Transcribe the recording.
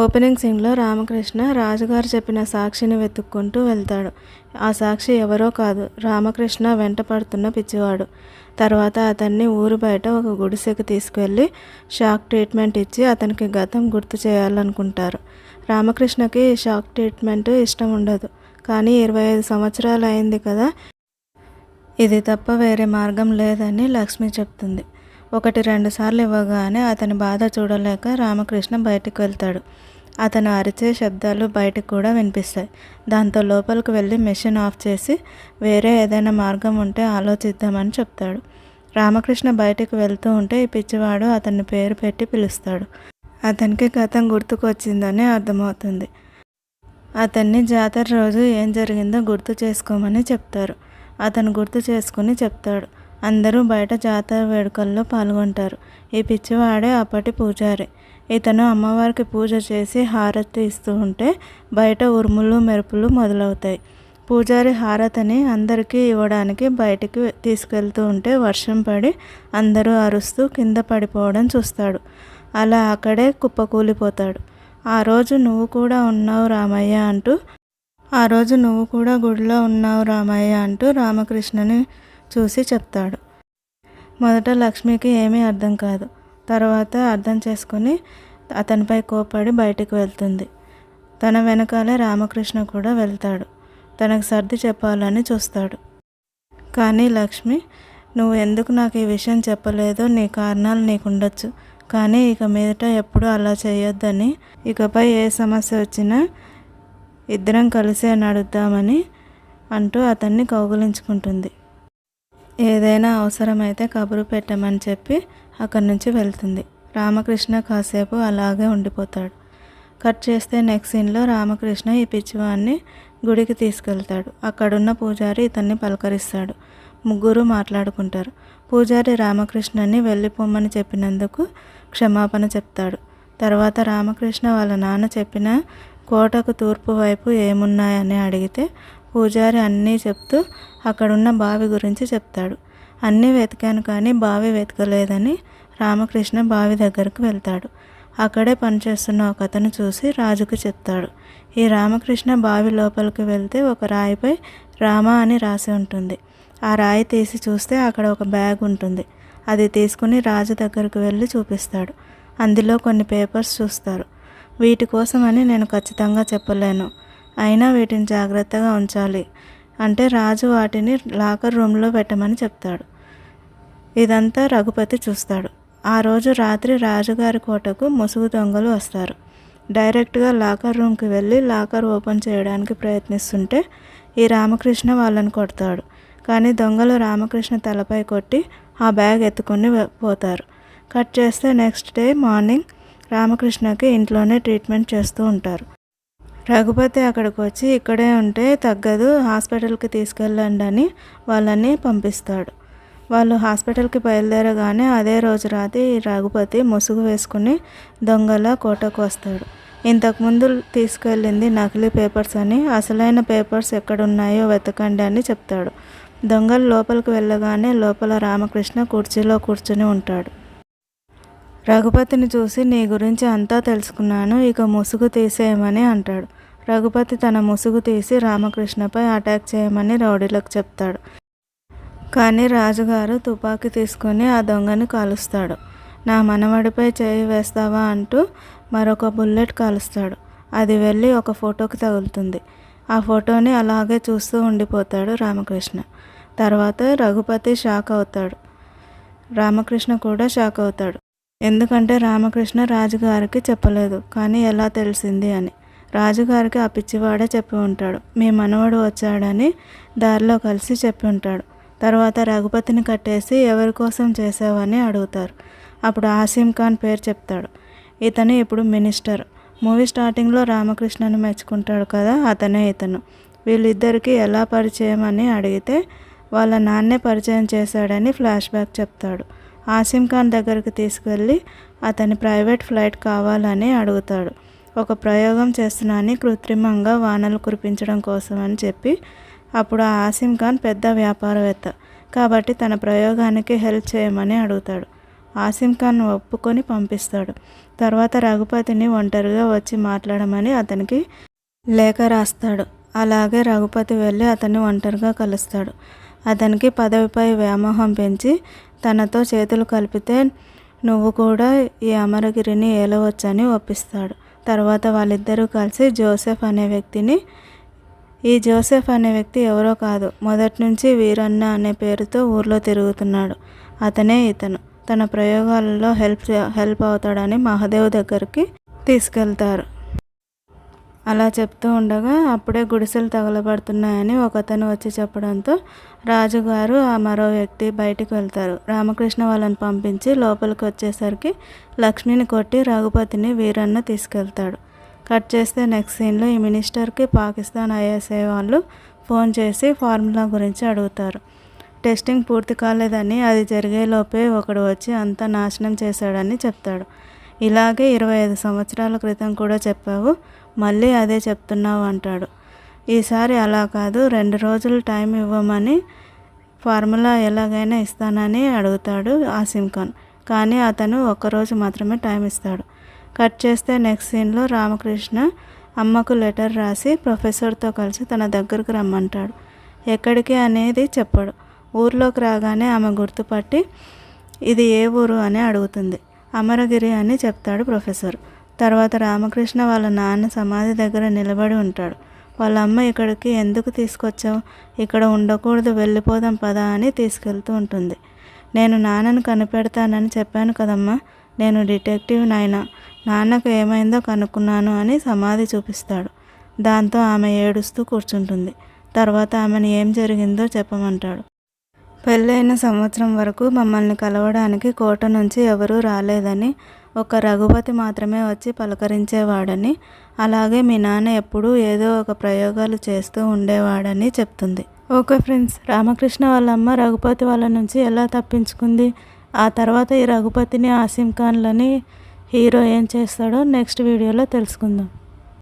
Opening సీన్లో రామకృష్ణ రాజుగారు చెప్పిన సాక్షిని వెతుక్కుంటూ వెళ్తాడు. ఆ సాక్షి ఎవరో కాదు రామకృష్ణ వెంట పడుతున్న పిచ్చివాడు. తర్వాత అతన్ని ఊరు బయట ఒక గుడిసెకు తీసుకువెళ్ళి షాక్ ట్రీట్మెంట్ ఇచ్చి అతనికి గతం గుర్తు చేయాలనుకుంటారు. రామకృష్ణకి షాక్ ట్రీట్మెంట్ ఇష్టం ఉండదు. కానీ ఇరవై ఐదు సంవత్సరాలు అయింది కదా ఇది తప్ప వేరే మార్గం లేదని లక్ష్మి చెప్తుంది. ఒకటి రెండు సార్లు ఇవ్వగానే అతని బాధ చూడలేక రామకృష్ణ బయటకు వెళ్తాడు. అతను అరిచే శబ్దాలు బయటకు కూడా వినిపిస్తాయి. దాంతో లోపలికి వెళ్ళి మెషిన్ ఆఫ్ చేసి వేరే ఏదైనా మార్గం ఉంటే ఆలోచిద్దామని చెప్తాడు. రామకృష్ణ బయటికి వెళ్తూ ఉంటే ఈ పిచ్చివాడు అతన్ని పేరు పెట్టి పిలుస్తాడు. అతనికి గతం గుర్తుకొచ్చిందని అర్థమవుతుంది. అతన్ని జాతర రోజు ఏం జరిగిందో గుర్తు చేసుకోమని చెప్తారు. అతను గుర్తు చేసుకుని చెప్తాడు. అందరూ బయట జాతర వేడుకల్లో పాల్గొంటారు. ఈ పిచ్చివాడే అప్పటి పూజారి. ఇతను అమ్మవారికి పూజ చేసి హారతి ఇస్తూ ఉంటే బయట ఉరుములు మెరుపులు మొదలవుతాయి. పూజారి హారతిని అందరికీ ఇవ్వడానికి బయటికి తీసుకెళ్తూ ఉంటే వర్షం పడి అందరూ అరుస్తూ కింద పడిపోవడం చూస్తాడు. అలా అక్కడే కుప్పకూలిపోతాడు. ఆ రోజు నువ్వు కూడా ఉన్నావు రామయ్య అంటూ ఆ రోజు నువ్వు కూడా గుడిలో ఉన్నావు రామయ్య అంటూ రామకృష్ణని చూసి చెప్తాడు. మొదట లక్ష్మికి ఏమీ అర్థం కాదు. తర్వాత అర్థం చేసుకుని అతనిపై కోపడి బయటికి వెళ్తుంది. తన వెనకాలే రామకృష్ణ కూడా వెళ్తాడు. తనకు సర్ది చెప్పాలని చూస్తాడు. కానీ లక్ష్మి నువ్వు ఎందుకు నాకు ఈ విషయం చెప్పలేదో నీ కారణాలు నీకు ఉండొచ్చు కానీ ఇక మీదట ఎప్పుడూ అలా చేయొద్దని ఇకపై ఏ సమస్య వచ్చినా ఇద్దరం కలిసే నడుద్దామని అంటూ అతన్ని కౌగులించుకుంటుంది. ఏదైనా అవసరమైతే కబురు పెట్టమని చెప్పి అక్కడి నుంచి వెళ్తుంది. రామకృష్ణ కాసేపు అలాగే ఉండిపోతాడు. కట్ చేస్తే నెక్స్ట్ సీన్లో రామకృష్ణ ఈ పిచ్చివాన్ని గుడికి తీసుకెళ్తాడు. అక్కడున్న పూజారి ఇతన్ని పలకరిస్తాడు. ముగ్గురు మాట్లాడుకుంటారు. పూజారి రామకృష్ణని వెళ్ళిపోమని చెప్పినందుకు క్షమాపణ చెప్తాడు. తర్వాత రామకృష్ణ వాళ్ళ నాన్న చెప్పిన కోటకు తూర్పు వైపు ఏమున్నాయని అడిగితే పూజారి అన్నీ చెప్తూ అక్కడున్న బావి గురించి చెప్తాడు. అన్నీ వెతికాను కానీ బావి వెతకలేదని రామకృష్ణ బావి దగ్గరకు వెళ్తాడు. అక్కడే పనిచేస్తున్న ఒక అతను చూసి రాజుకు చెప్తాడు. ఈ రామకృష్ణ బావి లోపలికి వెళ్తే ఒక రాయిపై రామ అని రాసి ఉంటుంది. ఆ రాయి తీసి చూస్తే అక్కడ ఒక బ్యాగ్ ఉంటుంది. అది తీసుకుని రాజు దగ్గరకు వెళ్ళి చూపిస్తాడు. అందులో కొన్ని పేపర్స్ చూస్తారు. వీటి కోసమని నేను ఖచ్చితంగా చెప్పలేను. అయినా వీటిని జాగ్రత్తగా ఉంచాలి. అంటే రాజు వాటిని లాకర్ రూమ్లో పెట్టమని చెప్తాడు. ఇదంతా రఘుపతి చూస్తాడు. ఆ రోజు రాత్రి రాజుగారి కోటకు ముసుగు దొంగలు వస్తారు. డైరెక్ట్గా లాకర్ రూమ్కి వెళ్ళి లాకర్ ఓపెన్ చేయడానికి ప్రయత్నిస్తుంటే ఈ రామకృష్ణ వాళ్ళని కొడతాడు. కానీ దొంగలు రామకృష్ణ తలపై కొట్టి ఆ బ్యాగ్ ఎత్తుకొని పోతారు. కట్ చేస్తే నెక్స్ట్ డే మార్నింగ్ రామకృష్ణకి ఇంట్లోనే ట్రీట్మెంట్ చేస్తూ ఉంటారు. రఘుపతి అక్కడికి వచ్చి ఇక్కడే ఉంటే తగ్గదు హాస్పిటల్కి తీసుకెళ్ళండి అని వాళ్ళని పంపిస్తాడు. వాళ్ళు హాస్పిటల్కి బయలుదేరగానే అదే రోజు రాత్రి రఘుపతి ముసుగు వేసుకుని దొంగల కోటకు వస్తాడు. ఇంతకుముందు తీసుకెళ్ళింది నకిలీ పేపర్స్ అని అసలైన పేపర్స్ ఎక్కడున్నాయో వెతకండి అని చెప్తాడు. దొంగలు లోపలికి వెళ్ళగానే లోపల రామకృష్ణ కుర్చీలో కూర్చుని ఉంటాడు. రఘుపతిని చూసి నీ గురించి అంతా తెలుసుకున్నాను ఇక ముసుగు తీసేయమని అంటాడు. రఘుపతి తన ముసుగు తీసి రామకృష్ణపై అటాక్ చేయమని రౌడీలకు చెప్తాడు. కానీ రాజుగారు తుపాకీ తీసుకుని ఆ దొంగని కాలుస్తాడు. నా మనవడిపై చేయి వేస్తావా అంటూ మరొక బుల్లెట్ కాలుస్తాడు. అది వెళ్ళి ఒక ఫోటోకి తగులుతుంది. ఆ ఫోటోని అలాగే చూస్తూ ఉండిపోతాడు రామకృష్ణ. తర్వాత రఘుపతి షాక్ అవుతాడు. రామకృష్ణ కూడా షాక్ అవుతాడు. ఎందుకంటే రామకృష్ణ రాజుగారికి చెప్పలేదు. కానీ ఎలా తెలిసింది అని. రాజుగారికి ఆ పిచ్చివాడే చెప్పి ఉంటాడు. మీ మనవడు వచ్చాడని దారిలో కలిసి చెప్పి ఉంటాడు. తర్వాత రఘుపతిని కట్టేసి ఎవరి కోసం చేసావని అడుగుతారు. అప్పుడు ఆసిమ్ ఖాన్ పేరు చెప్తాడు. ఇతను ఇప్పుడు మినిస్టర్. మూవీ స్టార్టింగ్లో రామకృష్ణను మెచ్చుకుంటాడు కదా అతనే ఇతను. వీళ్ళిద్దరికీ ఎలా పరిచయం అని అడిగితే వాళ్ళ నాన్నే పరిచయం చేశాడని ఫ్లాష్ బ్యాక్ చెప్తాడు. ఆసిమ్ ఖాన్ దగ్గరికి తీసుకెళ్ళి అతని ప్రైవేట్ ఫ్లైట్ కావాలని అడుగుతాడు. ఒక ప్రయోగం చేస్తున్నానని కృత్రిమంగా వానలు కురిపించడం కోసం అని చెప్పి అప్పుడు ఆ ఆసిమ్ ఖాన్ పెద్ద వ్యాపారవేత్త. కాబట్టి తన ప్రయోగానికి హెల్ప్ చేయమని అడుగుతాడు. ఆసిం ఖాన్ ఒప్పుకొని పంపిస్తాడు. తర్వాత రఘుపతిని ఒంటరిగా వచ్చి మాట్లాడమని అతనికి లేఖ రాస్తాడు. అలాగే రఘుపతి వెళ్ళి అతన్ని ఒంటరిగా కలుస్తాడు. అతనికి పదవిపై వ్యామోహం పెంచి తనతో చేతులు కలిపితే నువ్వు కూడా ఈ అమరగిరిని ఏలవచ్చని ఒప్పిస్తాడు. తర్వాత వాళ్ళిద్దరూ కలిసి జోసెఫ్ అనే వ్యక్తిని ఈ జోసెఫ్ అనే వ్యక్తి ఎవరో కాదు మొదటి నుంచి వీరన్న అనే పేరుతో ఊర్లో తిరుగుతున్నాడు. అతనే ఇతను. తన ప్రయోగాలలో హెల్ప్ హెల్ప్ అవుతాడని మహాదేవ్ దగ్గరికి తీసుకెళ్తారు. అలా చెప్తూ ఉండగా అప్పుడే గుడిసెలు తగలబడుతున్నాయని ఒకతను వచ్చి చెప్పడంతో రాజుగారు ఆ మరో వ్యక్తి బయటికి వెళ్తారు. రామకృష్ణ వాళ్ళని పంపించి లోపలికి వచ్చేసరికి లక్ష్మిని కొట్టి రఘుపతిని వీరన్న తీసుకెళ్తాడు. కట్ చేస్తే నెక్స్ట్ సీన్లో ఈ మినిస్టర్కి పాకిస్తాన్ ఐఎస్ఐ వాళ్ళు ఫోన్ చేసి ఫార్ములా గురించి అడుగుతారు. టెస్టింగ్ పూర్తి కాలేదని అది జరిగేలోపే ఒకడు వచ్చి అంతా నాశనం చేశాడని చెప్తాడు. ఇలాగే ఇరవై ఐదు సంవత్సరాల క్రితం కూడా చెప్పావు. మళ్ళీ అదే చెప్తున్నావు అంటాడు. ఈసారి అలా కాదు రెండు రోజులు టైం ఇవ్వమని ఫార్ములా ఎలాగైనా ఇస్తానని అడుగుతాడు ఆసిమ్ ఖాన్ కానీ అతను ఒక్కరోజు మాత్రమే టైం ఇస్తాడు. కట్ చేస్తే నెక్స్ట్ సీన్లో రామకృష్ణ అమ్మకు లెటర్ రాసి ప్రొఫెసర్తో కలిసి తన దగ్గరకు రమ్మంటాడు. ఎక్కడికి అనేది చెప్పడు. ఊర్లోకి రాగానే ఆమె గుర్తుపట్టి ఇది ఏ ఊరు? అని అడుగుతుంది. అమరగిరి అని చెప్తాడు ప్రొఫెసర్. తర్వాత రామకృష్ణ వాళ్ళ నాన్న సమాధి దగ్గర నిలబడి ఉంటాడు. వాళ్ళ అమ్మ ఇక్కడికి ఎందుకు తీసుకొచ్చావు? ఇక్కడ ఉండకూడదు వెళ్ళిపోదాం పదా అని తీసుకెళ్తూ ఉంటుంది. నేను నాన్నను కనిపెడతానని చెప్పాను కదమ్మా. నేను డిటెక్టివ్ నాయన నాన్నకు ఏమైందో కనుక్కున్నాను అని సమాధి చూపిస్తాడు. దాంతో ఆమె ఏడుస్తూ కూర్చుంటుంది. తర్వాత ఆమెను ఏం జరిగిందో చెప్పమంటాడు. పెళ్ళైన సంవత్సరం వరకు మమ్మల్ని కలవడానికి కోట నుంచి ఎవరూ రాలేదని ఒక రఘుపతి మాత్రమే వచ్చి పలకరించేవాడని అలాగే మీ నాన్న ఎప్పుడూ ఏదో ఒక ప్రయోగాలు చేస్తూ ఉండేవాడని చెప్తుంది. ఓకే ఫ్రెండ్స్ రామకృష్ణ వాళ్ళమ్మ రఘుపతి వాళ్ళ నుంచి ఎలా తప్పించుకుంది? ఆ తర్వాత ఈ రఘుపతిని ఆసిమ్ ఖాన్లని హీరో ఏం చేస్తాడో నెక్స్ట్ వీడియోలో తెలుసుకుందాం.